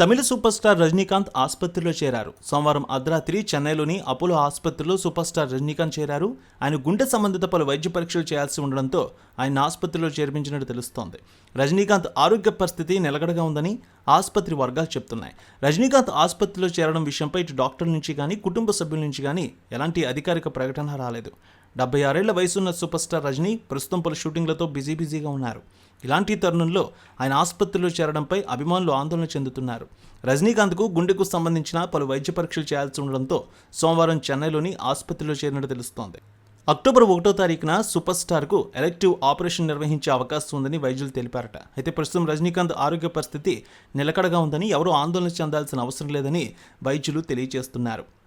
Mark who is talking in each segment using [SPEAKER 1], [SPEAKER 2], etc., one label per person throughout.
[SPEAKER 1] తమిళ super star Rajinikanth ఆసుపత్రిలో చేరారు. సోమవారం అర్ధరాత్రి చెన్నైలోని అపోలో ఆసుపత్రిలో సూపర్ స్టార్ రజనీకాంత్ చేరారు. ఆయన గుండె సంబంధిత పలు వైద్య పరీక్షలు చేయాల్సి ఉండడంతో ఆయన ఆసుపత్రిలో చేర్పించినట్టు తెలుస్తోంది. రజనీకాంత్ ఆరోగ్య పరిస్థితి నిలకడగా ఉందని ఆసుపత్రి వర్గాలు చెప్తున్నాయి. రజనీకాంత్ ఆసుపత్రిలో చేరడం విషయంపై ఇటు డాక్టర్ల నుంచి కానీ కుటుంబ సభ్యుల నుంచి కానీ ఎలాంటి అధికారిక ప్రకటన రాలేదు. డెబ్బై ఆరేళ్ళ వయసున్న సూపర్ స్టార్ రజనీ ప్రస్తుతం పలు షూటింగ్లతో బిజీ బిజీగా ఉన్నారు. ఇలాంటి తరుణంలో ఆయన ఆసుపత్రిలో చేరడంపై అభిమానులు ఆందోళన చెందుతున్నారు. రజనీకాంత్కు గుండెకు సంబంధించిన పలు వైద్య పరీక్షలు చేయాల్సి ఉండడంతో సోమవారం చెన్నైలోని ఆసుపత్రిలో చేరినట్టు తెలుస్తోంది. అక్టోబర్ ఒకటో తారీఖున సూపర్ స్టార్కు ఎలెక్టివ్ ఆపరేషన్ నిర్వహించే అవకాశం ఉందని వైద్యులు తెలిపారట. అయితే ప్రస్తుతం రజనీకాంత్ ఆరోగ్య పరిస్థితి నిలకడగా ఉందని ఎవరూ ఆందోళన చెందాల్సిన అవసరం లేదని వైద్యులు తెలియజేస్తున్నారు.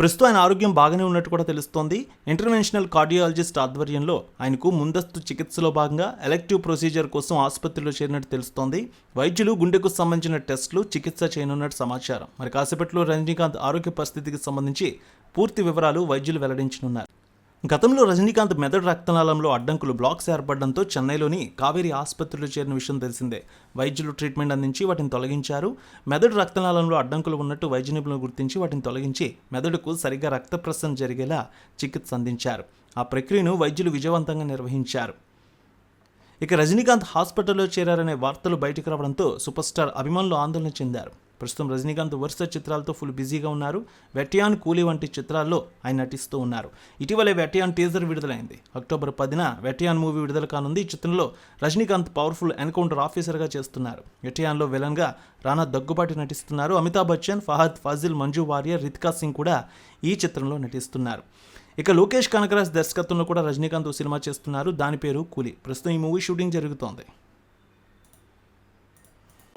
[SPEAKER 1] ప్రస్తుతం ఆయన ఆరోగ్యం బాగానే ఉన్నట్టు కూడా తెలుస్తోంది. ఇంటర్వెన్షనల్ కార్డియాలజిస్ట్ ఆధ్వర్యంలో ఆయనకు ముందస్తు చికిత్సలో భాగంగా ఎలెక్టివ్ ప్రొసీజర్ కోసం ఆసుపత్రిలో చేరినట్టు తెలుస్తోంది. వైద్యులు గుండెకు సంబంధించిన టెస్టులు చికిత్స చేయనున్నట్టు సమాచారం. మరి కాసేపట్లో రజనీకాంత్ ఆరోగ్య పరిస్థితికి సంబంధించి పూర్తి వివరాలు వైద్యులు వెల్లడించనున్నారు. గతంలో రజనీకాంత్ మెదడు రక్తనాళంలో అడ్డంకులు బ్లాక్స్ ఏర్పడడంతో చెన్నైలోని కావేరీ ఆసుపత్రిలో చేరిన విషయం తెలిసిందే. వైద్యులు ట్రీట్మెంట్ అందించి వాటిని తొలగించారు. మెదడు రక్తనాళంలో అడ్డంకులు ఉన్నట్టు వైద్య నిపుణులు గుర్తించి వాటిని తొలగించి మెదడుకు సరిగ్గా రక్త ప్రసరణ జరిగేలా చికిత్స అందించారు. ఆ ప్రక్రియను వైద్యులు విజయవంతంగా నిర్వహించారు. ఇక రజనీకాంత్ హాస్పిటల్లో చేరారనే వార్తలు బయటకు రావడంతో సూపర్ స్టార్ అభిమానులు ఆందోళన చెందారు. ప్రస్తుతం రజనీకాంత్ వరుస చిత్రాలతో ఫుల్ బిజీగా ఉన్నారు. వెట్యాన్ కూలీ వంటి చిత్రాల్లో ఆయన నటిస్తూ ఉన్నారు. ఇటీవలే వెట్యాన్ టీజర్ విడుదలైంది. అక్టోబర్ పదిన వెట్యాన్ మూవీ విడుదల కానుంది. ఈ చిత్రంలో రజనీకాంత్ పవర్ఫుల్ ఎన్కౌంటర్ ఆఫీసర్గా చేస్తున్నారు. వెట్యాన్లో విలన్గా రానా దగ్గుబాటి నటిస్తున్నారు. అమితాబ్ బచ్చన్ ఫహద్ ఫాజిల్ మంజు వారియర్ రితికా సింగ్ కూడా ఈ చిత్రంలో నటిస్తున్నారు. ఇక లోకేష్ కనకరాజ్ దర్శకత్వంలో కూడా రజనీకాంత్ సినిమా చేస్తున్నారు. దాని పేరు కూలీ. ప్రస్తుతం ఈ మూవీ షూటింగ్ జరుగుతోంది.